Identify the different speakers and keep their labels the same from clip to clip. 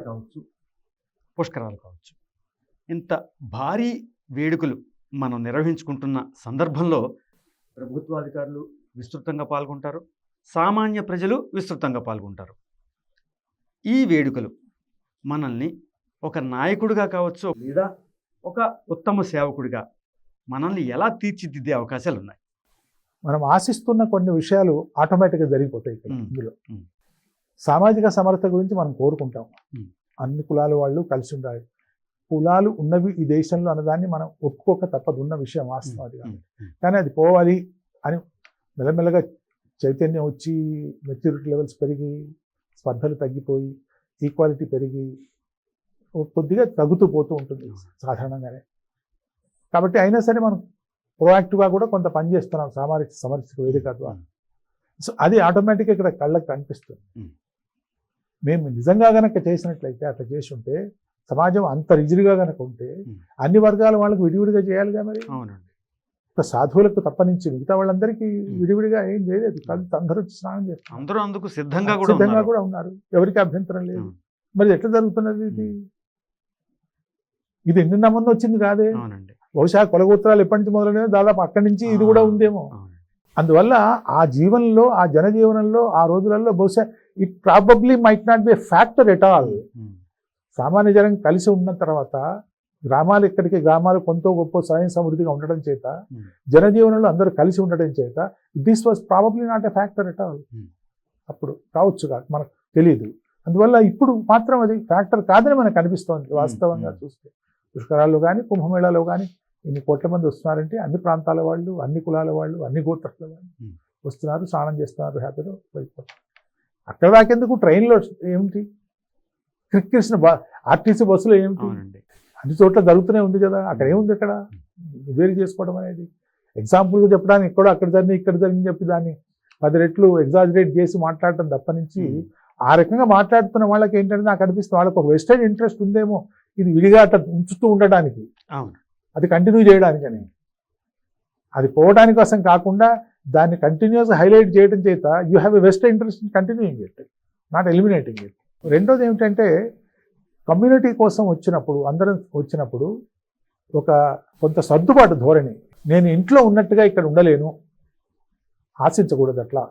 Speaker 1: కుంభమేళ కావచ్చు పుష్కరాలు కావచ్చు ఇంత భారీ వేడుకలు మనం నిర్వహించుకుంటున్న సందర్భంలో ప్రభుత్వాధికారులు విస్తృతంగా పాల్గొంటారు సామాన్య ప్రజలు విస్తృతంగా పాల్గొంటారు ఈ వేడుకలు మనల్ని ఒక నాయకుడిగా కావచ్చు లేదా ఒక ఉత్తమ సేవకుడిగా మనల్ని ఎలా తీర్చిదిద్దే అవకాశాలు ఉన్నాయి
Speaker 2: మనం ఆశిస్తున్న కొన్ని విషయాలు ఆటోమేటిక్గా జరిగిపోతాయి. ఇందులో. సామాజిక సమర్థ గురించి మనం కోరుకుంటాం. అన్ని కులాల వాళ్ళు కలిసి ఉండాలి. కులాలు ఉన్నవి ఈ దేశంలో అన్నదాన్ని మనం ఒప్పుకోక తప్పదు. ఉన్న విషయం వాస్తవం అది. కానీ అది పోవాలి అని మెల్లమెల్లగా చైతన్యం వచ్చి మెచ్యూరిటీ లెవెల్స్ పెరిగి స్పర్ధలు తగ్గిపోయి ఈక్వాలిటీ పెరిగి కొద్దిగా తగ్గుతూ పోతూ ఉంటుంది సాధారణంగానే. కాబట్టి అయినా సరే మనం ప్రోయాక్టివ్గా కూడా కొంత పని చేస్తున్నాం సామాజిక సమరసిక వేదిక ద్వారా. సో అది ఆటోమేటిక్గా ఇక్కడ కళ్ళకి కనిపిస్తుంది. మేము నిజంగా గనక చేసినట్లయితే అట్లా చేసి ఉంటే సమాజం అంత రిజిడ్గా గనక ఉంటే. అన్ని వర్గాల వాళ్ళకి విడివిడిగా చేయాలిగా మరి?
Speaker 1: అవునండి.
Speaker 2: ఒక సాధువులకు తప్పనించి మిగతా వాళ్ళందరికీ విడివిడిగా ఏం చేయలేదు. అందరూ స్నానం చేస్తున్నారు.
Speaker 1: అందరూ అందుకు సిద్ధంగా కూడా
Speaker 2: సిద్ధంగా. కూడా ఉన్నారు. ఎవరికి అభ్యంతరం లేదు. మరి ఎట్లా జరుగుతున్నది ఇది? ఇది ఎన్ని నమ్మకం వచ్చింది కాదే?
Speaker 1: అవునండి.
Speaker 2: బహుశా కులగోత్రాలు ఎప్పటి నుంచి మొదలైనదో దాదాపు అక్కడి నుంచి ఇది కూడా ఉందేమో. అందువల్ల ఆ జీవనంలో ఆ జనజీవనంలో ఆ రోజులలో బహుశా it probably might not be factor at all. సామాన్య జనం కలిసి ఉన్న తర్వాత గ్రామాలు ఇక్కడికి గ్రామాలు కొంత గొప్ప స్వయం సమృద్ధిగా ఉండడం చేత
Speaker 1: Hmm.
Speaker 2: జనజీవనంలో అందరూ కలిసి ఉండడం చేత this was probably not a factor at all
Speaker 1: Hmm.
Speaker 2: అప్పుడు కావచ్చు కాదు మనకు తెలియదు అందువల్ల ఇప్పుడు మాత్రం అది ఫ్యాక్టర్ కాదని మనకు అనిపిస్తోంది వాస్తవంగా
Speaker 1: Hmm.
Speaker 2: చూస్తే పుష్కరాల్లో కానీ కుంభమేళాలో కానీ ఇన్ని కోట్ల మంది వస్తున్నారంటే అన్ని ప్రాంతాల వాళ్ళు అన్ని కులాల వాళ్ళు అన్ని గోత్రాల వాళ్ళు
Speaker 1: Hmm.
Speaker 2: వస్తున్నారు స్నానం చేస్తున్నారు హ్యాపీగా వెళ్ళిపోతారు అక్కడ దాకెందుకు? ట్రైన్లో ఏమిటి? బా ఆర్టీసీ బస్సులో ఏమిటి? అన్ని చోట్ల జరుగుతూనే ఉంది కదా. అక్కడ ఏముంది ఇక్కడ? వేరు చేసుకోవడం అనేది. ఎగ్జాంపుల్గా చెప్పడానికి ఇక్కడ అక్కడ జరిగింది ఇక్కడ జరిగింది చెప్పి దాన్ని పది రెట్లు ఎగ్జాజరేట్ చేసి మాట్లాడటం తప్ప నుంచి. ఆ రకంగా మాట్లాడుతున్న వాళ్ళకి ఏంటంటే నాకు అనిపిస్తుంది వాళ్ళకి ఒక వెస్టర్న్ ఇంట్రెస్ట్ ఉందేమో ఇది విడిగా అట్లా ఉంచుతూ ఉండడానికి
Speaker 1: అవును.
Speaker 2: అది కంటిన్యూ చేయడానికని. అది పోవడానికి కోసం కాకుండా దాన్ని కంటిన్యూస్ హైలైట్ చేయడం చేత you have a vest interest in continuing it not eliminating it రెండోది ఏమిటంటే కమ్యూనిటీ కోసం వచ్చినప్పుడు అందరం వచ్చినప్పుడు ఒక కొంత సర్దుబాటు ధోరణి. నేను ఇంట్లో ఉన్నట్టుగా ఇక్కడ ఉండలేను ఆశించకూడదు అట్లా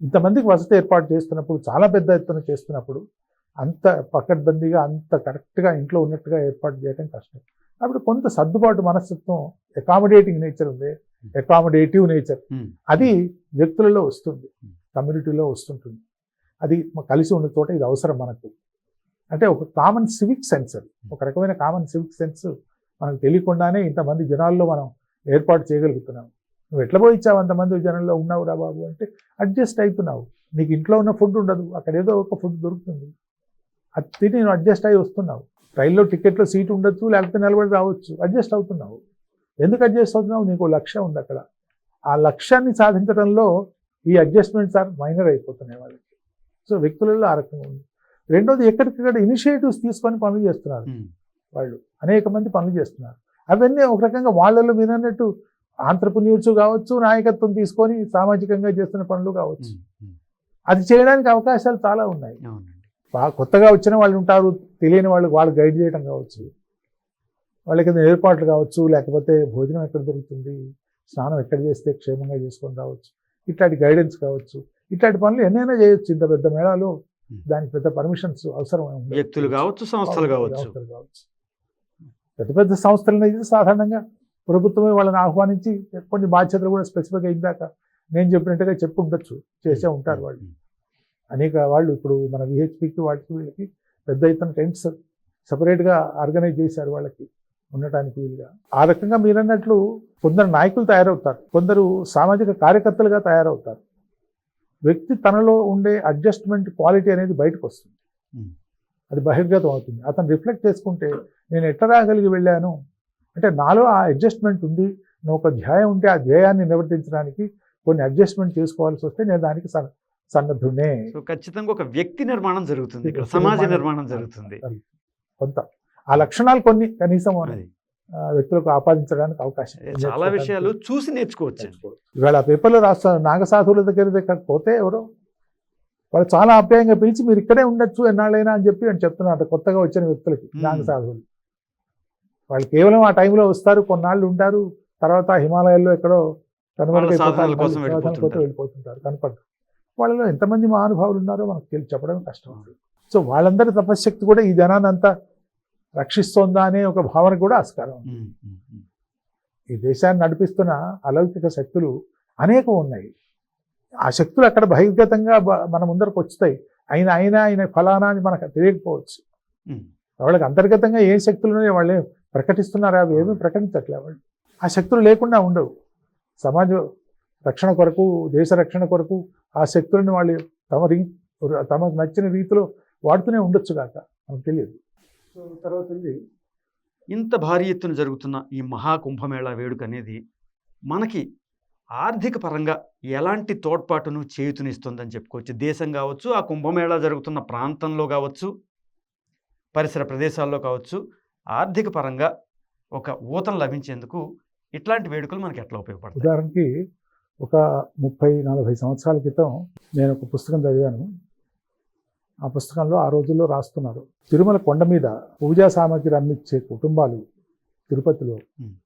Speaker 2: ఇంతమందికి వసతి ఏర్పాటు చేస్తున్నప్పుడు చాలా పెద్ద ఎత్తున చేస్తున్నప్పుడు అంత పకడ్బందీగా అంత కరెక్ట్గా ఇంట్లో ఉన్నట్టుగా ఏర్పాటు చేయడం కష్టం. కాబట్టి కొంత సర్దుబాటు మనస్తత్వం అకామిడేటింగ్ నేచర్ ఉంది. Accommodative nature
Speaker 1: um.
Speaker 2: అది వ్యక్తులలో వస్తుంది. కమ్యూనిటీలో వస్తుంటుంది. అది కలిసి ఉన్న చోట ఇది అవసరం మనకు. అంటే ఒక కామన్ సివిక్ సెన్స్ అది. ఒక రకమైన కామన్ సివిక్ సెన్స్ మనకు తెలియకుండానే ఇంతమంది జనాల్లో మనం ఏర్పాటు చేయగలుగుతున్నాం. నువ్వు ఎట్లా పోయి ఇచ్చావు అంతమంది జనంలో ఉన్నావు రా బాబు అంటే అడ్జస్ట్ అవుతున్నావు నీకు ఇంట్లో ఉన్న ఫుడ్ ఉండదు. అక్కడ ఏదో ఒక ఫుడ్ దొరుకుతుంది. అది తిని నువ్వు అడ్జస్ట్ అయి వస్తున్నావు. రైల్లో టికెట్లో సీట్ ఉండొచ్చు లేకపోతే నిలబడి రావచ్చు. అడ్జస్ట్ అవుతున్నావు. ఎందుకు అడ్జస్ట్ అవుతున్నావు? నీకు లక్ష్యం ఉంది అక్కడ. ఆ లక్ష్యాన్ని సాధించడంలో ఈ అడ్జస్ట్మెంట్స్ ఆర్ మైనర్ అయిపోతున్నాయి వాళ్ళకి. సో వ్యక్తులలో ఆ రకంగా ఉంది. రెండోది ఎక్కడికక్కడ ఇనిషియేటివ్స్ తీసుకొని పనులు చేస్తున్నారు. వాళ్ళు. అనేక మంది పనులు చేస్తున్నారు. అవన్నీ ఒక రకంగా వాళ్ళలో అన్నట్టు ఆంధ్రప్రన్యూర్స్ కావచ్చు నాయకత్వం తీసుకొని సామాజికంగా చేస్తున్న పనులు కావచ్చు. అది చేయడానికి అవకాశాలు చాలా ఉన్నాయి. కొత్తగా వచ్చిన వాళ్ళు ఉంటారు తెలియని వాళ్ళు వాళ్ళు గైడ్ చేయడం కావచ్చు. వాళ్ళకి ఏర్పాట్లు కావచ్చు లేకపోతే భోజనం ఎక్కడ దొరుకుతుంది స్నానం ఎక్కడ చేస్తే క్షేమంగా చేసుకొని రావచ్చు ఇట్లాంటి గైడెన్స్ కావచ్చు. ఇట్లాంటి పనులు ఎన్నైనా చేయొచ్చు ఇంత పెద్ద మేళాలో. దానికి పెద్ద పర్మిషన్స్ అవసరం.
Speaker 1: వ్యక్తులు కావచ్చు సంస్థలు కావచ్చు.
Speaker 2: పెద్ద పెద్ద సంస్థలను అయితే సాధారణంగా ప్రభుత్వమే వాళ్ళని ఆహ్వానించి కొన్ని బాధ్యతలు కూడా స్పెసిఫిక్ అయిందాక నేను చెప్పినట్టుగా చెప్పి ఉండొచ్చు చేసే ఉంటారు వాళ్ళు. అనేక వాళ్ళు ఇప్పుడు మన విహెచ్పికి వాటికి వీళ్ళకి పెద్ద ఎత్తున టెంట్స్ సపరేట్గా ఆర్గనైజ్ చేశారు వాళ్ళకి ఉండటానికి వీలుగా. ఆ రకంగా మీరు అన్నట్లు కొందరు నాయకులు తయారవుతారు. కొందరు సామాజిక కార్యకర్తలుగా తయారవుతారు. వ్యక్తి తనలో ఉండే అడ్జస్ట్మెంట్ క్వాలిటీ అనేది బయటకు వస్తుంది.
Speaker 1: Hmm.
Speaker 2: అది బహిర్గతం అవుతుంది. అతను రిఫ్లెక్ట్ చేసుకుంటే నేను ఎట్లా రాగలిగి వెళ్ళాను? అంటే నాలో ఆ అడ్జస్ట్మెంట్ ఉంది. నువ్వు ఒక ధ్యేయం ఉంటే ఆ ధ్యేయాన్ని నివర్తించడానికి కొన్ని అడ్జస్ట్మెంట్ చేసుకోవాల్సి వస్తే నేను దానికి సన్న సన్నద్ధునే
Speaker 1: సో ఖచ్చితంగా ఒక వ్యక్తి నిర్మాణం జరుగుతుంది. ఇక్కడ సమాజ
Speaker 2: నిర్మాణం
Speaker 1: జరుగుతుంది.
Speaker 2: కొంత. ఆ లక్షణాలు కొన్ని కనీసం వ్యక్తులకు ఆపాదించడానికి అవకాశం
Speaker 1: చాలా విషయాలు చూసి నేర్చుకోవచ్చు.
Speaker 2: ఇవాళ ఆ పేపర్లో రాస్తారు నాగసాధువుల దగ్గర దగ్గర పోతే ఎవరో వాళ్ళు చాలా ఆప్యాయంగా పిలిచి మీరు ఇక్కడే ఉండొచ్చు ఎన్నాళ్ళైనా అని చెప్పి అని చెప్తున్నారు కొత్తగా వచ్చిన వ్యక్తులకి
Speaker 1: Hmm.
Speaker 2: జ్ఞాన సాధువులు వాళ్ళు కేవలం ఆ టైంలో వస్తారు కొన్నాళ్ళు ఉంటారు తర్వాత హిమాలయాల్లో ఎక్కడో కనుమరుగైపోతారు.
Speaker 1: వెళ్ళిపోతుంటారు
Speaker 2: కనపడరు. వాళ్ళలో ఎంతమంది మహానుభావులు ఉన్నారో మనకు తెలిసి చెప్పడం కష్టం. సో వాళ్ళందరి తపశ్శక్తి కూడా ఈ జనాన్ని అంతా రక్షిస్తోందా అనే ఒక భావన కూడా ఆస్కారం. ఈ దేశాన్ని నడిపిస్తున్న అలౌకిక శక్తులు అనేకం ఉన్నాయి ఆ శక్తులు అక్కడ బహిర్గతంగా మన ముందరకు వచ్చుతాయి అయినా అయినా ఆయన ఫలానా అని మనకు తెలియకపోవచ్చు. వాళ్ళకి అంతర్గతంగా ఏ శక్తులు ఉన్నాయో వాళ్ళే ప్రకటిస్తున్నారు అవి ఏమీ ప్రకటించట్లే వాళ్ళు ఆ శక్తులు లేకుండా ఉండవు సమాజ రక్షణ కొరకు దేశ రక్షణ కొరకు ఆ శక్తులను వాళ్ళు తమ రీ తమకు నచ్చిన రీతిలో వాడుతూనే ఉండొచ్చు కాక మనకు తెలియదు. సో తర్వాత
Speaker 1: ఇంత భారీ ఎత్తున జరుగుతున్న ఈ మహాకుంభమేళా వేడుక అనేది మనకి ఆర్థిక పరంగా ఎలాంటి తోడ్పాటును చేయుతునిస్తుందని చెప్పుకోవచ్చు. దేశం కావచ్చు ఆ కుంభమేళా జరుగుతున్న ప్రాంతంలో కావచ్చు పరిసర ప్రదేశాల్లో కావచ్చు ఆర్థిక పరంగా ఒక ఊతం లభించేందుకు ఇట్లాంటి వేడుకలు మనకి ఎట్లా ఉపయోగపడతాయి?
Speaker 2: ఉదాహరణకి ఒక ముప్పై నలభై సంవత్సరాల క్రితం నేను ఒక పుస్తకం చదివాను. ఆ పుస్తకంలో ఆ రోజుల్లో రాస్తున్నారు. తిరుమల కొండ మీద పూజా సామాగ్రి అందించే కుటుంబాలు తిరుపతిలో.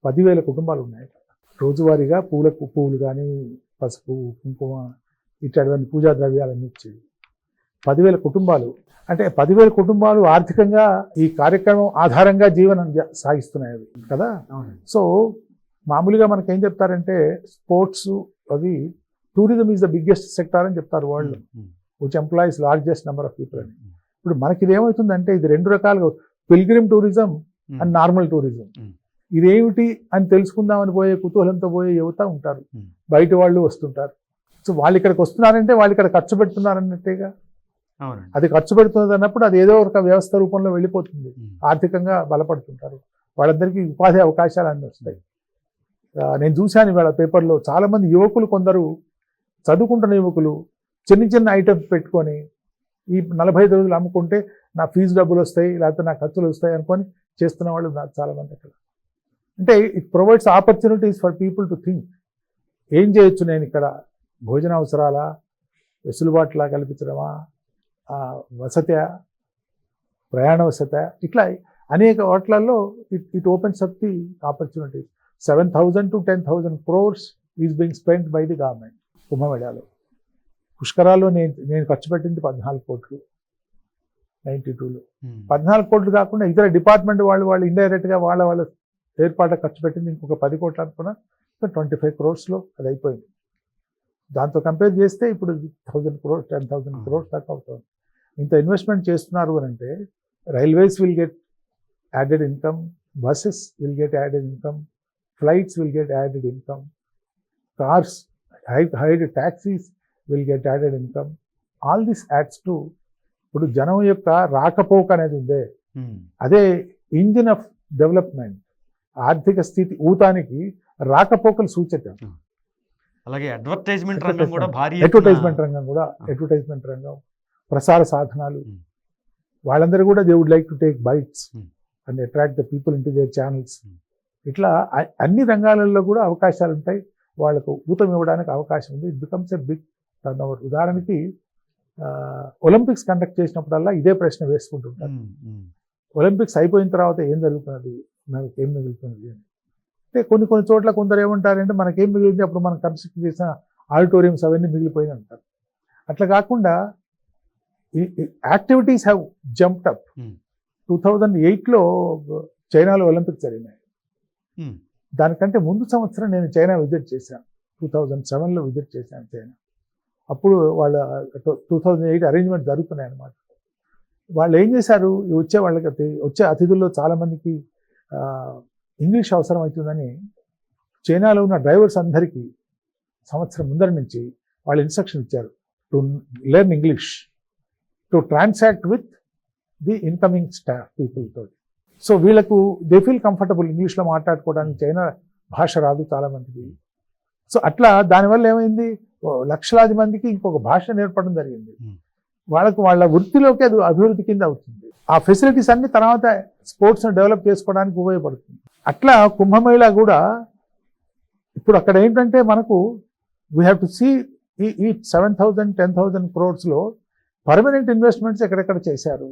Speaker 2: పదివేల కుటుంబాలు ఉన్నాయి. రోజువారీగా పూలకు పువ్వులు కానీ పసుపు కుంకుమ ఇట్లాంటివన్నీ పూజా ద్రవ్యాలు అందించేవి పదివేల కుటుంబాలు. అంటే పదివేల కుటుంబాలు ఆర్థికంగా ఈ కార్యక్రమం ఆధారంగా జీవనం సాగిస్తున్నాయి కదా? సో మామూలుగా మనకి ఏం చెప్తారంటే స్పోర్ట్స్ అవి tourism is the biggest sector అని చెప్తారు world which employees largest number of people అని ఇప్పుడు మనకి ఇది ఏమవుతుందంటే ఇది రెండు రకాలుగా pilgrim tourism and normal tourism
Speaker 1: Hmm.
Speaker 2: ఇదేమిటి అని తెలుసుకుందామని పోయే కుతూహలంతో పోయే యువత ఉంటారు.
Speaker 1: Hmm.
Speaker 2: బయట వాళ్ళు వస్తుంటారు. సో వాళ్ళు ఇక్కడికి వస్తున్నారంటే వాళ్ళు ఇక్కడ ఖర్చు పెడుతున్నారన్నట్టేగా? అది ఖర్చు పెడుతున్నది అన్నప్పుడు అది ఏదో ఒక వ్యవస్థ రూపంలో వెళ్ళిపోతుంది.
Speaker 1: ఉమ్,
Speaker 2: ఆర్థికంగా బలపడుతుంటారు. వాళ్ళందరికీ ఉపాధి అవకాశాలు అన్నీ వస్తాయి. నేను చూశాను ఇవాళ పేపర్లో. చాలామంది యువకులు కొందరు చదువుకుంటున్న యువకులు చిన్న చిన్న ఐటమ్స్ పెట్టుకొని ఈ నలభై ఐదు రోజులు అమ్ముకుంటే నా ఫీజు డబ్బులు వస్తాయి లేకపోతే నా ఖర్చులు వస్తాయి అనుకొని చేస్తున్న వాళ్ళు నాకు చాలామంది అక్కడ. అంటే it provides opportunities for people to think ఏం చేయొచ్చు నేను ఇక్కడ? భోజన అవసరాలా? వెసులుబాటులా కల్పించడమా? వసత ప్రయాణ వసతి? ఇట్లా అనేక వాట్లలో it it opens up the opportunities seven thousand to ten thousand crores is being spend by the government కుంభమేళాలో పుష్కరాల్లో నేను నేను ఖర్చు పెట్టింది పద్నాలుగు కోట్లు నైంటీ టూలో పద్నాలుగు కోట్లు కాకుండా ఇతర డిపార్ట్మెంట్ వాళ్ళు వాళ్ళు ఇండైరెక్ట్గా వాళ్ళ వాళ్ళ ఏర్పాటు ఖర్చు పెట్టింది ఇంకొక పది కోట్లు అనుకున్నా ట్వంటీ ఫైవ్ క్రోర్స్లో అది అయిపోయింది దాంతో కంపేర్ చేస్తే ఇప్పుడు thousand crores ten thousand crores దాకా అవుతుంది. ఇంత ఇన్వెస్ట్మెంట్ చేస్తున్నారు అని అంటే railways will get added income buses will get added income flights will get added income cars hi hired taxis will get added income all this adds to ఇప్పుడు జనం యొక్క రాకపోక అనేది ఉందే.
Speaker 1: ఉమ్,
Speaker 2: అదే ఇంజిన్ ఆఫ్ డెవలప్మెంట్ ఆర్థిక స్థితి ఊతానికి రాకపోకలు సూచక.
Speaker 1: అలాగే అడ్వర్టైజ్మెంట్ రంగం కూడా భారీ
Speaker 2: అడ్వర్టైజ్మెంట్ రంగం కూడా అడ్వర్టైజ్మెంట్ రంగం ప్రసార సాధనాలు.
Speaker 1: Hmm.
Speaker 2: వాళ్ళందరూ కూడా they would like to take bites
Speaker 1: Hmm.
Speaker 2: And attract the people into their channels
Speaker 1: Hmm.
Speaker 2: ఇట్లా అన్ని రంగాలలో కూడా అవకాశాలు ఉంటాయి వాళ్ళకు ఊతం ఇవ్వడానికి అవకాశం ఉంది. It becomes a big turnover ఉదాహరణకి ఒలింపిక్స్ కండక్ట్ చేసినప్పుడల్లా ఇదే ప్రశ్న వేసుకుంటుంటారు. ఒలింపిక్స్ అయిపోయిన తర్వాత ఏం జరుగుతున్నది? మనకి ఏం మిగులుతున్నది అని. అంటే కొన్ని కొన్ని చోట్ల కొందరు ఏమంటారంటే మనకేం మిగిలింది? అప్పుడు మనం కన్స్ట్రక్ట్ చేసిన ఆడిటోరియంస్ అవన్నీ మిగిలిపోయినాయి అంటారు అట్లా కాకుండా activities have jumped up. Two thousand ఎయిట్లో చైనాలో ఒలింపిక్స్ జరిగినాయి.
Speaker 1: Hmm.
Speaker 2: దానికంటే ముందు సంవత్సరం నేను చైనా విజిట్ చేశాను. టూ థౌజండ్ సెవెన్లో విజిట్ చేశాను చైనా. అప్పుడు వాళ్ళ టూ థౌజండ్ ఎయిట్ అరేంజ్మెంట్ జరుగుతున్నాయి అనమాట వాళ్ళు ఏం చేశారు? వచ్చే వాళ్ళకి వచ్చే అతిథుల్లో చాలామందికి ఇంగ్లీష్ అవసరం అవుతుందని చైనాలో ఉన్న డ్రైవర్స్ అందరికీ సంవత్సరం ముందర నుంచి వాళ్ళు ఇన్స్ట్రక్షన్ ఇచ్చారు. To learn English. To transact with the incoming staff people తోటి. సో వీళ్ళకు దే ఫీల్ కంఫర్టబుల్ ఇంగ్లీష్లో మాట్లాడుకోవడానికి చైనా భాష రాదు చాలా మందికి సో అట్లా దానివల్ల ఏమైంది? లక్షలాది మందికి ఇంకొక భాష నేర్పడం జరిగింది.
Speaker 1: Hmm.
Speaker 2: వాళ్ళకు వాళ్ళ వృత్తిలోకి అది అభివృద్ధి కింద అవుతుంది ఆ ఫెసిలిటీస్ అన్ని తర్వాత స్పోర్ట్స్ని డెవలప్ చేసుకోవడానికి ఉపయోగపడుతుంది. అట్లా కుంభమేళ కూడా ఇప్పుడు అక్కడ ఏంటంటే మనకు వీ హ్యావ్ టు సీ ఈ ఈ సెవెన్ థౌజండ్ టెన్ థౌజండ్ క్రోర్స్లో పర్మనెంట్ ఇన్వెస్ట్మెంట్స్ ఎక్కడెక్కడ చేశారు?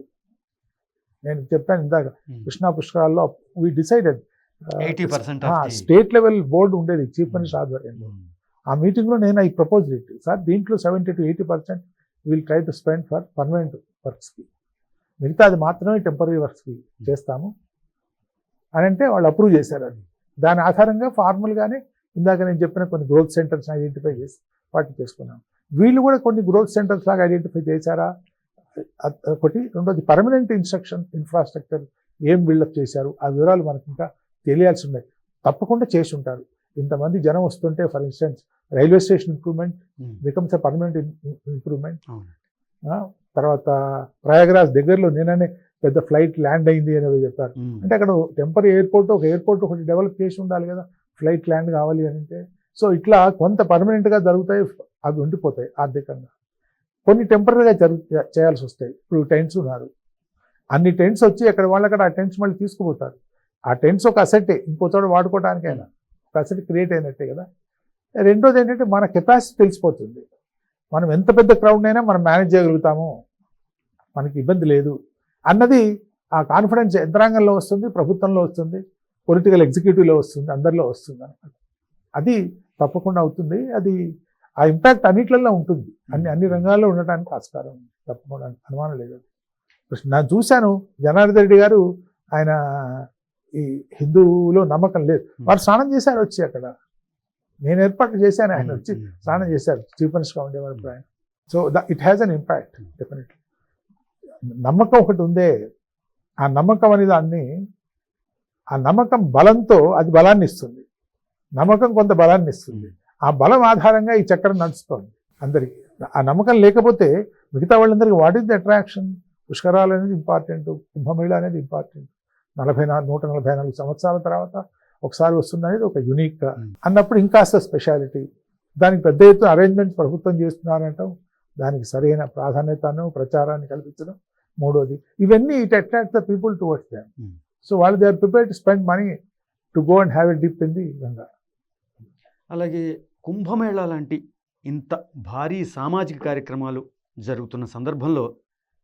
Speaker 2: నేను చెప్పాను ఇందాక Krishna పుష్కరాల్లో we decided state level board ఉండేది చీఫ్ మినిస్టర్ ఆధ్వర్యంలో ఆ మీటింగ్లో నేను ఈ ప్రపోజ్ ఇట్ సార్ దీంట్లో seventy to eighty percent will try to spend for permanent వర్క్స్కి మిగతా అది మాత్రమే టెంపరీ వర్క్స్కి చేస్తాము. అని అంటే వాళ్ళు అప్రూవ్ చేశారు అది. దాని ఆధారంగా ఫార్మల్గానే ఇందాక నేను చెప్పిన కొన్ని గ్రోత్ సెంటర్స్ ఐడెంటిఫై చేసి వాటిని చేసుకున్నాం. వీళ్ళు కూడా కొన్ని గ్రోత్ సెంటర్స్ లాగా ఐడెంటిఫై చేశారా? ఒకటి రెండోది పర్మనెంట్ ఇన్స్ట్రక్షన్ ఇన్ఫ్రాస్ట్రక్చర్ ఏం బిల్డప్ చేశారు? ఆ వివరాలు మనకి ఇంకా తెలియాల్సి ఉన్నాయి. తప్పకుండా చేసి ఉంటారు. ఇంతమంది జనం వస్తుంటే for instance railway station improvement becomes a permanent improvement. తర్వాత ప్రయాగరాజ్ దగ్గరలో నేననే పెద్ద ఫ్లైట్ ల్యాండ్ అయింది అనేది చెప్పారు. అంటే అక్కడ టెంపరీ ఎయిర్పోర్ట్ ఒక ఎయిర్పోర్ట్ ఒకటి డెవలప్ చేసి ఉండాలి కదా ఫ్లైట్ ల్యాండ్ కావాలి అని అంటే. సో ఇట్లా కొంత పర్మనెంట్గా జరుగుతాయి అవి ఉండిపోతాయి ఆర్థికంగా. కొన్ని టెంపరీగా జరుగు చేయాల్సి వస్తాయి. ఇప్పుడు టెంట్స్ ఉన్నారు. అన్ని టెంట్స్ వచ్చి ఎక్కడ వాళ్ళు అక్కడ ఆ టెంట్స్ మళ్ళీ తీసుకుపోతారు. ఆ టెంట్స్ ఒక అసెట్టే ఇంకో చోట వాడుకోవడానికైనా ఒక అసెట్ క్రియేట్ అయినట్టే కదా. రెండోది ఏంటంటే మన కెపాసిటీ తెలిసిపోతుంది. మనం ఎంత పెద్ద క్రౌడ్ అయినా మనం మేనేజ్ చేయగలుగుతాము. మనకి ఇబ్బంది లేదు. అన్నది ఆ కాన్ఫిడెన్స్ యంత్రాంగంలో వస్తుంది ప్రభుత్వంలో వస్తుంది పొలిటికల్ ఎగ్జిక్యూటివ్లో వస్తుంది అందరిలో వస్తుంది అనమాట అది తప్పకుండా అవుతుంది. అది ఆ ఇంపాక్ట్ అన్నిట్లలో ఉంటుంది. అన్ని అన్ని రంగాల్లో ఉండటానికి ఆస్కారం ఉంది. తప్పకుండా అనుమానం లేదు. నేను చూశాను జనార్దన్ రెడ్డి గారు ఆయన ఈ హిందువులో నమ్మకం లేదు. వారు స్నానం చేశారు వచ్చి అక్కడ. నేను ఏర్పాటు చేశాను ఆయన వచ్చి స్నానం చేశారు. చీఫ్ మినిస్టర్గా ఉండేవారు ఆయన. So it has an impact definitely నమ్మకం ఒకటి ఉందే. ఆ నమ్మకం అనే దాన్ని ఆ నమ్మకం బలంతో అది బలాన్ని ఇస్తుంది నమ్మకం కొంత బలాన్ని ఇస్తుంది ఆ బలం ఆధారంగా ఈ చక్రం నడుస్తుంది. అందరికీ. ఆ నమ్మకం లేకపోతే మిగతా వాళ్ళందరికీ వాట్ ఈస్ ది అట్రాక్షన్ పుష్కరాలు అనేది ఇంపార్టెంట్ కుంభమేళ అనేది ఇంపార్టెంట్ నలభై నాలుగు నూట నలభై నాలుగు సంవత్సరాల తర్వాత ఒకసారి వస్తుంది అనేది ఒక యునిక్
Speaker 1: Hmm.
Speaker 2: అన్నప్పుడు ఇంకాస్త స్పెషాలిటీ దానికి పెద్ద ఎత్తున అరేంజ్మెంట్స్ ప్రభుత్వం చేస్తున్నారంటాం. దానికి సరైన ప్రాధాన్యతను ప్రచారాన్ని కల్పించడం మూడోది. ఇవన్నీ it attract the people towards them. So వాళ్ళు they are prepare to spend money to go and have a dip in the Ganga
Speaker 1: అలాగే కుంభమేళా లాంటి ఇంత భారీ సామాజిక కార్యక్రమాలు జరుగుతున్న సందర్భంలో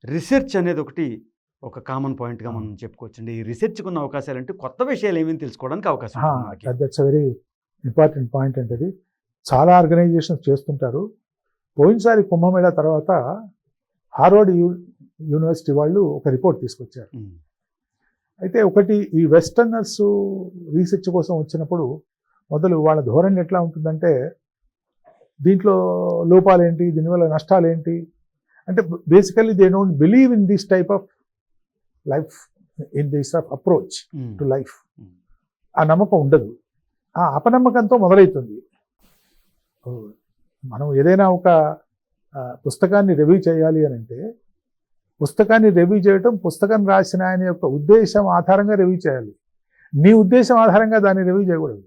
Speaker 1: రీసెర్చ్ అనేది ఒకటి ఒక కామన్ పాయింట్గా మనం చెప్పుకోవచ్చండి. ఈ రీసెర్చ్కి ఉన్న అవకాశాలు అంటే కొత్త విషయాలు ఏమేమి తెలుసుకోవడానికి అవకాశం.
Speaker 2: దట్స్ వెరీ ఇంపార్టెంట్ పాయింట్ అంటే అది చాలా ఆర్గనైజేషన్స్ చేస్తుంటారు. పోయినసారి కుంభమేళా తర్వాత హార్వర్డ్ యూ యూనివర్సిటీ వాళ్ళు ఒక రిపోర్ట్ తీసుకొచ్చారు. అయితే ఒకటి ఈ వెస్టర్నర్స్ రీసెర్చ్ కోసం వచ్చినప్పుడు మొదలు వాళ్ళ ధోరణి ఎట్లా ఉంటుందంటే దీంట్లో లోపాలు ఏంటి దీనివల్ల నష్టాలు ఏంటి అంటే basically they don't believe in this type of life in this of approach to life ఆ నమ్మకం ఉండదు. ఆ అపనమ్మకంతో మొదలవుతుంది మనం ఏదైనా ఒక పుస్తకాన్ని రివ్యూ చేయాలి అని అంటే పుస్తకాన్ని రివ్యూ చేయటం పుస్తకం రాసిన ఆయన యొక్క ఉద్దేశం ఆధారంగా రివ్యూ చేయాలి. నీ ఉద్దేశం ఆధారంగా దాన్ని రివ్యూ చేయకూడదు.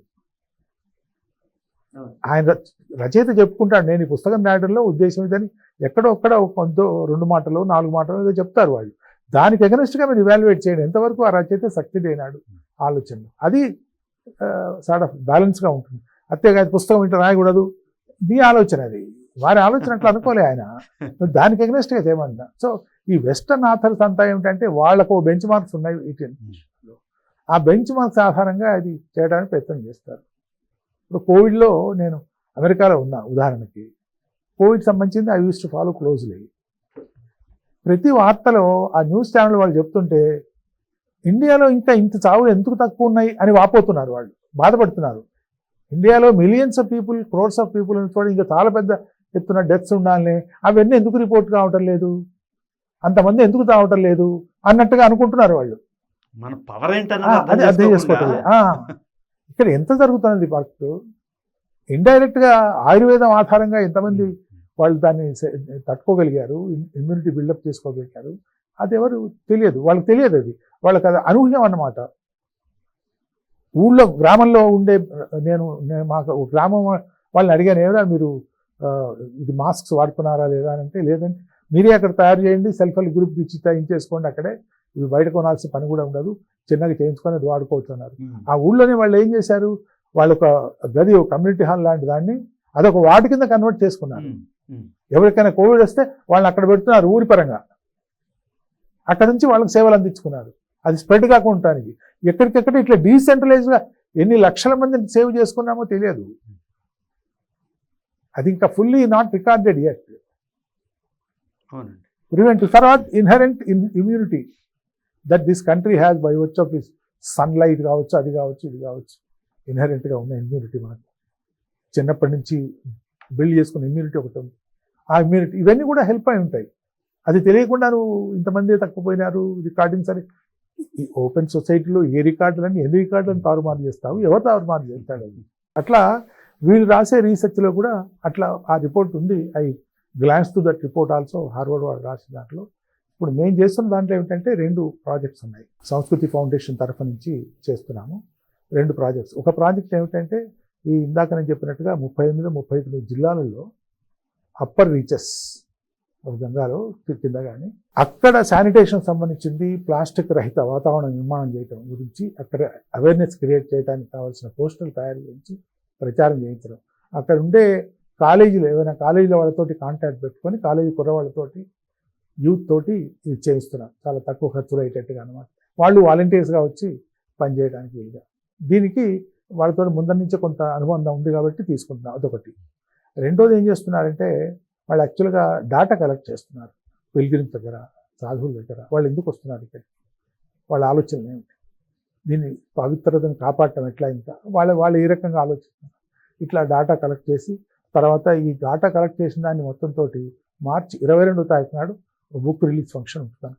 Speaker 2: ఆయన రచ- రచయిత చెప్పుకుంటాడు. నేను ఈ పుస్తకం రాయడంలో ఉద్దేశం ఇదని ఎక్కడో ఒక్కడ ఒక కొంత రెండు మాటలు నాలుగు మాటలు ఏదో చెప్తారు వాళ్ళు. దానికి ఎగనెస్ట్గా మీరు ఇవాల్యుయేట్ చేయండి. ఎంతవరకు ఆ రచయిత సక్సెడ్ అయినాడు ఆలోచనలు. అది సార్ట్ ఆఫ్ బ్యాలెన్స్గా ఉంటుంది. అంతేకాదు పుస్తకం ఇంట రాయకూడదు. నీ ఆలోచన అది. వారి ఆలోచన అట్లా అనుకోలే ఆయన. దానికి ఎగ్నెస్ట్గా చేయమన్నా సో ఈ వెస్టర్న్ ఆథర్స్ అంతా ఏమిటంటే వాళ్ళకు బెంచ్ మార్క్స్ ఉన్నాయి వీటిలో ఆ బెంచ్ మార్క్స్ ఆధారంగా అది చేయడానికి ప్రయత్నం చేస్తారు. ఇప్పుడు కోవిడ్లో నేను అమెరికాలో ఉన్నా ఉదాహరణకి. కోవిడ్ సంబంధించింది I use to follow closely. ప్రతి వార్తలో ఆ న్యూస్ ఛానల్ వాళ్ళు చెప్తుంటే ఇండియాలో ఇంకా ఇంత చావులు ఎందుకు తక్కువ ఉన్నాయి? అని వాపోతున్నారు వాళ్ళు. బాధపడుతున్నారు. ఇండియాలో millions of people crores of people చూడండి ఇంకా చాలా పెద్ద ఎత్తున డెత్స్ ఉండాలని అవన్నీ ఎందుకు రిపోర్ట్ కావటం లేదు? అంతమంది ఎందుకు తావటం లేదు? అన్నట్టుగా అనుకుంటున్నారు వాళ్ళు.
Speaker 1: మన పవర్
Speaker 2: అది అర్థం చేసుకోవట్లేదు ఇక్కడ ఎంత జరుగుతున్నది వర్క్ ఇండైరెక్ట్గా ఆయుర్వేదం ఆధారంగా ఎంతమంది వాళ్ళు దాన్ని తట్టుకోగలిగారు ఇమ్యూనిటీ బిల్డప్ చేసుకోగలిగారు? అది ఎవరు తెలియదు. వాళ్ళకి తెలియదు అది. వాళ్ళకి అది అనూహ్యం అన్నమాట. ఊళ్ళో గ్రామంలో ఉండే నేను నేను మాకు గ్రామం వాళ్ళని అడిగాను ఏమన్నా మీరు ఇది మాస్క్స్ వాడుతున్నారా లేదా? అని అంటే లేదంటే మీరే అక్కడ తయారు చేయండి సెల్ఫ్ హెల్ప్ గ్రూప్ ఇచ్చి చేయించేసుకోండి అక్కడే. ఇవి బయట కొనాల్సిన పని కూడా ఉండదు. చిన్నగా చేయించుకొని అది వాడుకోవచ్చు అన్నారు ఆ ఊళ్ళోనే వాళ్ళు ఏం చేశారు? వాళ్ళు ఒక గది ఒక కమ్యూనిటీ హాల్ లాంటి దాన్ని అదొక వార్డు కింద కన్వర్ట్ చేసుకున్నారు. ఎవరికైనా కోవిడ్ వస్తే వాళ్ళని అక్కడ పెడుతున్నారు ఊరి పరంగా. అక్కడ నుంచి వాళ్ళకి సేవలు అందించుకున్నారు. అది స్ప్రెడ్ కాకుండా ఎక్కడికెక్కడ ఇట్లా డీసెంట్రలైజ్గా ఎన్ని లక్షల మందిని సేవ్ చేసుకున్నామో తెలియదు. అది ఇంకా ఫుల్లీ నాట్ రికార్డెడ్ ఎట్
Speaker 1: అవునండి.
Speaker 2: ప్రివెంట్ తర్వాత inherent in immunity that this country has by వచ్చి ఆఫ్ దిస్ సన్లైట్ కావచ్చు అది కావచ్చు ఇది కావచ్చు ఇన్హరెంట్గా ఉన్న ఇమ్యూనిటీ మనకు. చిన్నప్పటి నుంచి బిల్డ్ చేసుకున్న ఇమ్యూనిటీ ఒకటి ఉంది. ఆ ఇమ్యూనిటీ ఇవన్నీ కూడా హెల్ప్ అయి ఉంటాయి. అది తెలియకుండా నువ్వు ఇంతమంది తక్కువపోయినారు రికార్డింగ్స్ అని ఈ ఓపెన్ సొసైటీలో ఏ రికార్డులని ఎన్ని రికార్డులను తారుమారు చేస్తావు? ఎవరు తారుమారు చేస్తాడు? అది అట్లా వీళ్ళు రాసే రీసెర్చ్లో కూడా అట్లా ఆ రిపోర్ట్ ఉంది. I glance to that report also Harvard వాళ్ళు రాసిన దాంట్లో. ఇప్పుడు మేము చేస్తున్న దాంట్లో ఏమిటంటే రెండు ప్రాజెక్ట్స్ ఉన్నాయి. సంస్కృతి ఫౌండేషన్ తరఫు నుంచి చేస్తున్నాము రెండు ప్రాజెక్ట్స్. ఒక ప్రాజెక్ట్ ఏమిటంటే ఈ ఇందాక నేను చెప్పినట్టుగా ముప్పై ఎనిమిది ముప్పై తొమ్మిది జిల్లాలలో అప్పర్ రీచెస్ గంగాలో కింద కానీ అక్కడ శానిటేషన్ సంబంధించింది ప్లాస్టిక్ రహిత వాతావరణం నిర్మాణం చేయటం గురించి అక్కడ అవేర్నెస్ క్రియేట్ చేయడానికి కావాల్సిన పోస్టర్లు తయారు చేయించి ప్రచారం చేయించడం. అక్కడ ఉండే కాలేజీలు ఏమైనా కాలేజీల వాళ్ళతోటి కాంటాక్ట్ పెట్టుకొని కాలేజీ కుర్రవాళ్ళతోటి యూత్ తోటి ఇది చేయిస్తున్నారు. చాలా తక్కువ ఖర్చులు అయ్యేటట్టుగా అనమాట వాళ్ళు వాలంటీర్స్గా వచ్చి పనిచేయడానికి వీలుగా. దీనికి వాళ్ళతో ముందర నుంచే కొంత అనుబంధం ఉంది కాబట్టి తీసుకుంటున్నాం అదొకటి. రెండోది ఏం చేస్తున్నారంటే వాళ్ళు యాక్చువల్గా డాటా కలెక్ట్ చేస్తున్నారు. పిల్గ్రిమ్స్ దగ్గర సాధువుల దగ్గర. వాళ్ళు ఎందుకు వస్తున్నారు ఇక్కడ? వాళ్ళ ఆలోచనలు ఏమిటి? దీన్ని పవిత్రతను కాపాడటం ఎట్లా ఇంకా వాళ్ళ వాళ్ళు ఏ రకంగా ఆలోచిస్తున్నారు? ఇట్లా డాటా కలెక్ట్ చేసి తర్వాత ఈ డాటా కలెక్ట్ చేసిన దాన్ని మొత్తంతో మార్చి ఇరవై రెండో తారీఖు నాడు బుక్ రిలీజ్ ఫంక్షన్ ఉంటుంది.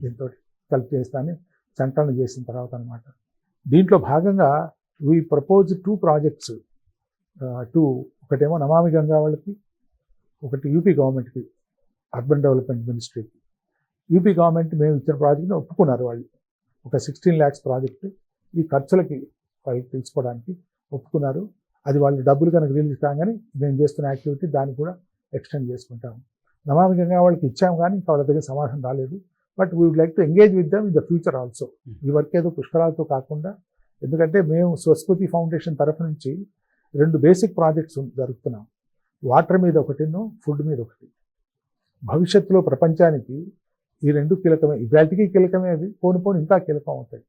Speaker 2: దీంతో కలెక్ట్ చేస్తాను. సంకలన చేసిన తర్వాత అనమాట దీంట్లో భాగంగా we propose two projects two ఒకటేమో నమామి గంగా వాళ్ళకి ఒకటి యూపీ గవర్నమెంట్కి అర్బన్ డెవలప్మెంట్ మినిస్ట్రీకి యూపీ గవర్నమెంట్ మేము ఇచ్చిన ప్రాజెక్ట్ని ఒప్పుకున్నారు వాళ్ళు. ఒక సిక్స్టీన్ ల్యాక్స్ ప్రాజెక్ట్ ఈ ఖర్చులకి వాళ్ళు తీసుకోవడానికి ఒప్పుకున్నారు. అది వాళ్ళు డబ్బులు కనుక రిలీజ్ కాగానే మేము చేస్తున్న యాక్టివిటీ దాన్ని కూడా ఎక్స్టెండ్ చేసుకుంటాము. నమామి గంగా వాళ్ళకి ఇచ్చాము కానీ ఇంకా వాళ్ళ దగ్గర సమాధానం రాలేదు. But we would like to engage with them in the future also ఈ వర్క్ ఏదో పుష్కరాలతో కాకుండా ఎందుకంటే మేము స్వస్పతి ఫౌండేషన్ తరఫు నుంచి రెండు బేసిక్ ప్రాజెక్ట్స్ జరుపుతున్నాం. వాటర్ మీద ఒకటిను ఫుడ్ మీద ఒకటి. భవిష్యత్తులో ప్రపంచానికి ఈ రెండు కీలకమే ఇవాటికి కీలకమే అవి పోను పోను ఇంకా కీలకం అవుతాయి.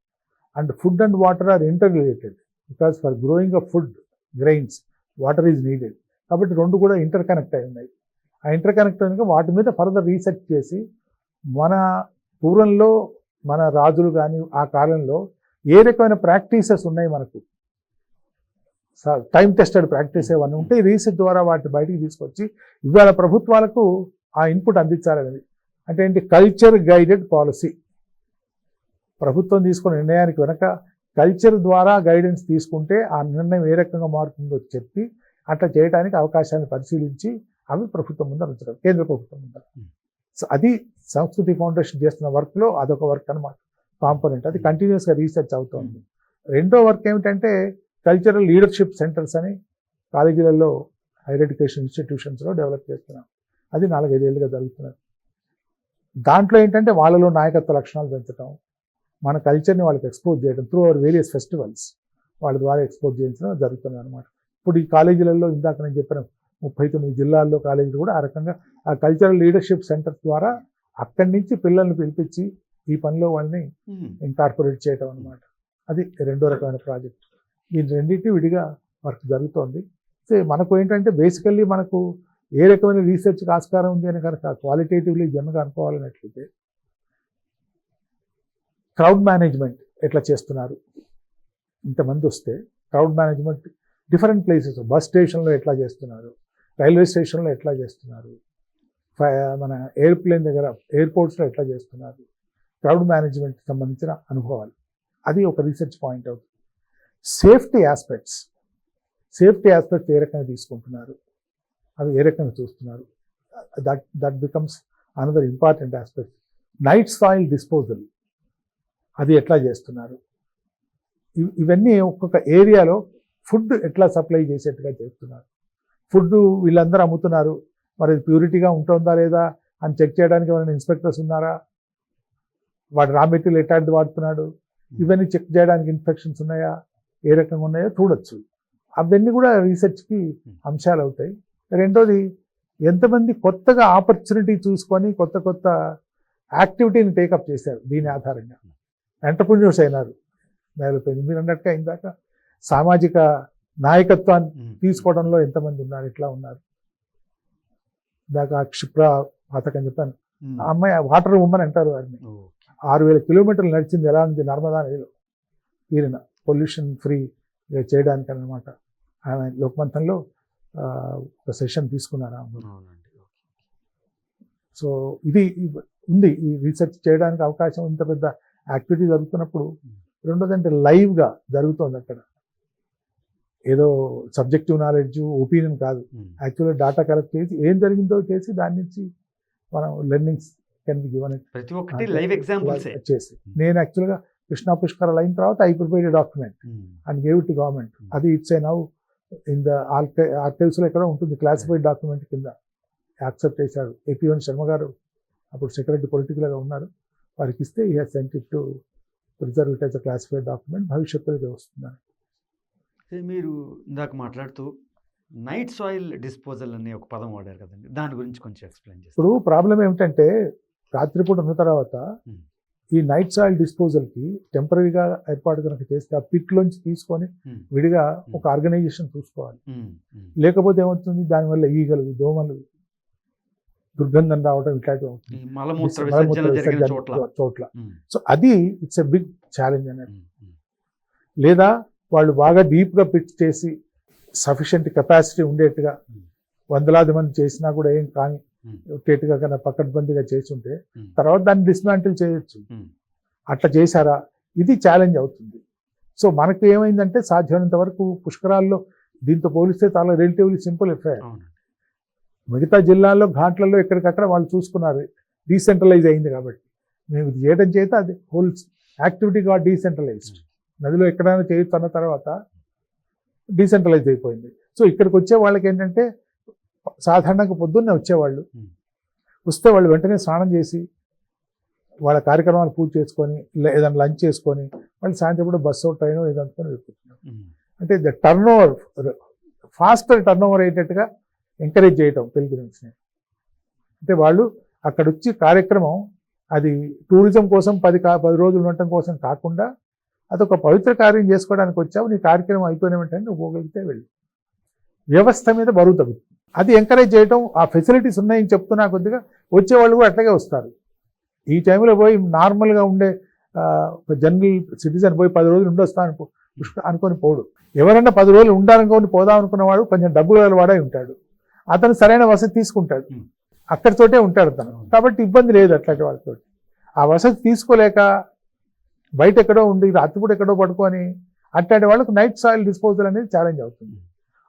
Speaker 2: And food and water are inter related because for growing of food grains water is needed కాబట్టి రెండు కూడా ఇంటర్ కనెక్ట్ అయి ఉన్నాయి. ఆ ఇంటర్ కనెక్ట్ వాటి మీద ఫర్దర్ రీసెర్చ్ చేసి మన పూర్వంలో మన రాజులు కానీ ఆ కాలంలో ఏ రకమైన ప్రాక్టీసెస్ ఉన్నాయి మనకు? టైం టెస్టెడ్ ప్రాక్టీస్ ఏమన్నా ఉంటే రీసెర్చ్ ద్వారా వాటిని బయటికి తీసుకొచ్చి ఇవాళ ప్రభుత్వాలకు ఆ ఇన్పుట్ అందించాలనేది అంటే ఏంటి? కల్చర్ గైడెడ్ పాలసీ ప్రభుత్వం తీసుకున్న నిర్ణయానికి వెనక కల్చర్ ద్వారా గైడెన్స్ తీసుకుంటే ఆ నిర్ణయం ఏ రకంగా మారుతుందో చెప్పి అట్లా చేయడానికి అవకాశాన్ని పరిశీలించి అవి ప్రభుత్వం ముందర ఉంచడం కేంద్ర ప్రభుత్వం ముందర. సో అది సంస్కృతి ఫౌండేషన్ చేస్తున్న వర్క్లో అదొక వర్క్ అనమాట కాంపోనెంట్. అది కంటిన్యూస్గా రీసెర్చ్ అవుతుంది. రెండో వర్క్ ఏమిటంటే కల్చరల్ లీడర్షిప్ సెంటర్స్ అని కాలేజీలలో హైయర్ ఎడ్యుకేషన్ ఇన్స్టిట్యూషన్స్లో డెవలప్ చేస్తున్నాం. అది నాలుగైదేళ్ళుగా జరుగుతున్నది. దాంట్లో ఏంటంటే వాళ్ళలో నాయకత్వ లక్షణాలు పెంచడం మన కల్చర్ని వాళ్ళకి ఎక్స్పోజ్ చేయడం త్రూ అవర్ వేరియస్ ఫెస్టివల్స్ వాళ్ళ ద్వారా ఎక్స్పోజ్ చేయించడం జరుగుతుంది అనమాట ఇప్పుడు ఈ కాలేజీలలో ఇందాక నేను చెప్పిన ముప్పై తొమ్మిది జిల్లాల్లో కాలేజీలు కూడా ఆ రకంగా ఆ కల్చరల్ లీడర్షిప్ సెంటర్స్ ద్వారా అక్కడి నుంచి పిల్లల్ని పిలిపించి ఈ పనిలో వాళ్ళని
Speaker 1: ఉమ్.
Speaker 2: ఇంకార్పొరేట్ చేయడం అనమాట అది రెండో రకమైన ప్రాజెక్ట్. ఈ రెండింటి విడిగా వర్క్ జరుగుతోంది. సో మనకు ఏంటంటే బేసికల్లీ మనకు ఏ రకమైన రీసెర్చ్కి ఆస్కారం ఉంది అని కనుక క్వాలిటేటివ్లీ జనగా అనుకోవాలన్నట్లయితే క్రౌడ్ మేనేజ్మెంట్ ఎట్లా చేస్తున్నారు? ఇంతమంది వస్తే crowd management different places bus స్టేషన్లో ఎట్లా చేస్తున్నారు? రైల్వే స్టేషన్లో ఎట్లా చేస్తున్నారు? మన ఎయిర్ప్లేన్ దగ్గర ఎయిర్పోర్ట్స్లో ఎట్లా చేస్తున్నారు? క్రౌడ్ మేనేజ్మెంట్ సంబంధించిన అనుభవాలు. అది ఒక రీసెర్చ్ పాయింట్ అవుతుంది. Safety aspects. సేఫ్టీ ఆస్పెక్ట్స్ ఏ రకంగా తీసుకుంటున్నారు? అవి ఏ రకంగా చూస్తున్నారు? That that becomes another important aspect. Night soil disposal. అది ఎట్లా చేస్తున్నారు? ఇవన్నీ ఒక్కొక్క ఏరియాలో ఫుడ్ ఎట్లా సప్లై చేసేట్టుగా చేస్తున్నారు? ఫుడ్ వీళ్ళందరూ అమ్ముతున్నారు. మరి ప్యూరిటీగా ఉంటుందా లేదా అని చెక్ చేయడానికి ఎవరైనా ఇన్స్పెక్టర్స్ ఉన్నారా? వాడు రా మెటీరియల్ ఎట్లాంటిది వాడుతున్నాడు. ఇవన్నీ చెక్ చేయడానికి ఇన్ఫెక్షన్స్ ఉన్నాయా? ఏ రకంగా ఉన్నాయో చూడొచ్చు. అవన్నీ కూడా రీసెర్చ్కి అంశాలు అవుతాయి. రెండోది ఎంతమంది కొత్తగా ఆపర్చునిటీ చూసుకొని కొత్త కొత్త యాక్టివిటీని టేకప్ చేశారు దీని ఆధారంగా. ఎంటర్ప్రిన్యూర్స్ అయినారు. మీరు అన్నట్టుగా ఇందాక సామాజిక నాయకత్వాన్ని. తీసుకోవడంలో ఎంతమంది ఉన్నారు ఎట్లా ఉన్నారు? ఇందాక ఆ క్షిప్ర పథకం చెప్పాను. ఆ అమ్మాయి వాటర్ ఉమ్మని అంటారు వారిని. ఆరు వేల కిలోమీటర్లు నడిచింది ఎలా ఉంది? నర్మదా నదిలో తీరిన పొల్యూషన్ ఫ్రీ చేయడానికి అనమాట ఆమె లోక్మంతంలో ఒక సెషన్ తీసుకున్నారు. సో ఇది ఉంది. ఈ రీసెర్చ్ చేయడానికి అవకాశం ఇంత పెద్ద యాక్టివిటీ జరుగుతున్నప్పుడు రెండోది అంటే లైవ్గా జరుగుతోంది అక్కడ. ఏదో సబ్జెక్టివ్ నాలెడ్జ్ ఒపీనియన్ కాదు. యాక్చువల్గా డేటా కలెక్ట్ చేసి ఏం జరిగిందో చేసి దాని నుంచి మనం లెర్నింగ్స్ కెన్ బి గివన్
Speaker 1: ప్రతి ఒక్కటి లైవ్ ఎగ్జాంపుల్సే
Speaker 2: చేసి. నేను యాక్చువల్గా కృష్ణా పుష్కరాలు అయిన తర్వాత I prepared document and gave to government
Speaker 1: Hmm.
Speaker 2: అది it's a now in the ఆర్కైవ్స్లో ఎక్కడ ఉంటుంది. క్లాసిఫైడ్ డాక్యుమెంట్ కింద యాక్సెప్ట్ చేశారు. ఏపీవన్ శర్మ గారు అప్పుడు సెక్రటరీ పొలిటికల్గా ఉన్నారు. వారికి ఇస్తే ఈ sent it to preserve it as a classified document భవిష్యత్తులో ఇది వస్తుంది
Speaker 1: అయితే మీరు ఇందాక మాట్లాడుతూ నైట్ సాయిల్ డిస్పోజల్ అనే ఒక పదం వాడారు కదండి. దాని గురించి కొంచెం ఎక్స్ప్లెయిన్ చేస్తారు?
Speaker 2: ఇప్పుడు ప్రాబ్లం ఏమిటంటే రాత్రిపూట ఉన్న తర్వాత. ఈ నైట్ సాయిల్ డిస్పోజల్కి టెంపరీగా ఏర్పాటు కనుక చేస్తే ఆ పిట్ లోంచి తీసుకొని. విడిగా ఒక ఆర్గనైజేషన్ చూసుకోవాలి. లేకపోతే ఏమవుతుంది? దానివల్ల ఈగలు దోమలు దుర్గంధం రావడం ఇట్లాంటివి
Speaker 1: చోట్ల.
Speaker 2: సో అది ఇట్స్ ఎ బిగ్ ఛాలెంజ్ అనేది లేదా వాళ్ళు బాగా డీప్గా పిచ్ చేసి సఫిషియెంట్ కెపాసిటీ ఉండేట్టుగా. వందలాది మంది చేసినా కూడా ఏం కానీ. ఒకేట్టుగా కన్నా పకడ్బందీగా చేసి ఉంటే. తర్వాత దాన్ని డిస్మాంటిల్ చేయొచ్చు. అట్లా చేశారా? ఇది ఛాలెంజ్ అవుతుంది. సో మనకు ఏమైందంటే సాధ్యమైనంత వరకు పుష్కరాల్లో దీంతో పోలిస్తే చాలా రిలేటివ్లీ సింపుల్ ఎఫ్ఐఆర్ మిగతా జిల్లాల్లో ఘాట్లలో ఎక్కడికక్కడ వాళ్ళు చూసుకున్నారు. డీసెంట్రలైజ్ అయింది కాబట్టి. మేము ఇది చేయడం చేత అది హోల్ యాక్టివిటీ గా డీసెంట్రలైజ్డ్ నదిలో ఎక్కడైనా చేయొచ్చు అన్న తర్వాత డీసెంట్రలైజ్ అయిపోయింది. సో ఇక్కడికి వచ్చే వాళ్ళకి ఏంటంటే సాధారణంగా పొద్దున్నే వచ్చేవాళ్ళు. వస్తే వాళ్ళు వెంటనే స్నానం చేసి వాళ్ళ కార్యక్రమాలు పూర్తి చేసుకొని ఏదైనా లంచ్ చేసుకొని వాళ్ళు సాయంత్రం కూడా బస్సు ట్రైన్ ఏదంతా వెళ్ళిపోతున్నారు
Speaker 1: ఉమ్,
Speaker 2: అంటే the turn over faster turn over అయ్యేటట్టుగా ఎంకరేజ్ చేయటం పిల్గ్రిమ్స్ని అంటే వాళ్ళు అక్కడ వచ్చి కార్యక్రమం అది టూరిజం కోసం పది కా పది రోజులు ఉండటం కోసం కాకుండా అదొక పవిత్ర కార్యం చేసుకోవడానికి వచ్చావు నీ కార్యక్రమం అయిపోయిన వెంటనే నువ్వు పోగలిగితే వెళ్ళి. వ్యవస్థ మీద బరువు తగ్గుతుంది అది ఎంకరేజ్ చేయటం ఆ ఫెసిలిటీస్ ఉన్నాయని చెప్తున్నా కొద్దిగా వచ్చేవాళ్ళు కూడా అట్లాగే వస్తారు. ఈ టైంలో పోయి నార్మల్గా ఉండే ఒక జనరల్ సిటిజన్ పోయి పది రోజులు ఉండొస్తా అనుకో అనుకొని పోడు. ఎవరన్నా పది రోజులు ఉండాలనుకొని పోదాం అనుకున్నవాడు కొంచెం డబ్బులు వాడే ఉంటాడు. అతను సరైన వసతి తీసుకుంటాడు. అక్కడితోటే ఉంటాడు అతను కాబట్టి ఇబ్బంది లేదు అట్లాంటి వాళ్ళతో ఆ వసతి తీసుకోలేక బయట ఎక్కడో ఉండి రాత్రిపూట ఎక్కడో పడుకొని అట్లాంటి వాళ్ళకు నైట్ సాయిల్ డిస్పోజల్ అనేది ఛాలెంజ్ అవుతుంది.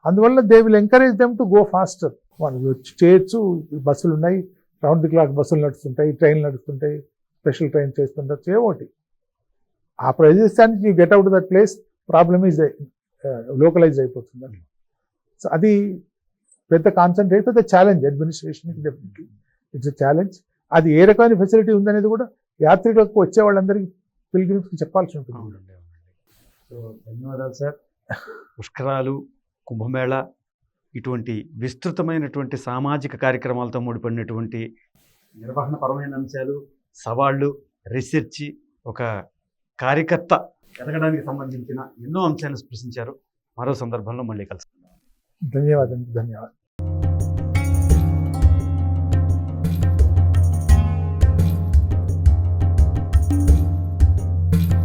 Speaker 2: అందువల్ల they will encourage them to go faster వాళ్ళు వచ్చి చేయొచ్చు. బస్సులు ఉన్నాయి. రౌండ్ ది క్లాక్ బస్సులు నడుస్తుంటాయి. ట్రైన్లు నడుస్తుంటాయి. స్పెషల్ ట్రైన్ చేస్తుంటారు. చేయబోటి. ఆ ప్రదేశానికి you get out that place problem is localize అయిపోతుంది. సో అది పెద్ద కాన్సన్ట్రేట్ పెద్ద challenge administration definitely it's a challenge అది ఏ రకమైన ఫెసిలిటీ ఉందనేది కూడా యాత్రికులకు వచ్చే వాళ్ళందరికీ పిలిగ్రిమ్స్కి చెప్పాల్సి ఉంటుంది.
Speaker 1: సో ధన్యవాదాలు సార్. పుష్కరాలు కుంభమేళ ఇటువంటి విస్తృతమైనటువంటి సామాజిక కార్యక్రమాలతో ముడిపడినటువంటి నిర్వహణపరమైన అంశాలు సవాళ్ళు రీసెర్చ్ ఒక కార్యకర్త ఎదగడానికి సంబంధించిన ఎన్నో అంశాలను స్పృశించారు మరో సందర్భంలో మళ్ళీ కలుసుకుందాం.
Speaker 2: ధన్యవాదాలు ధన్యవాదాలు.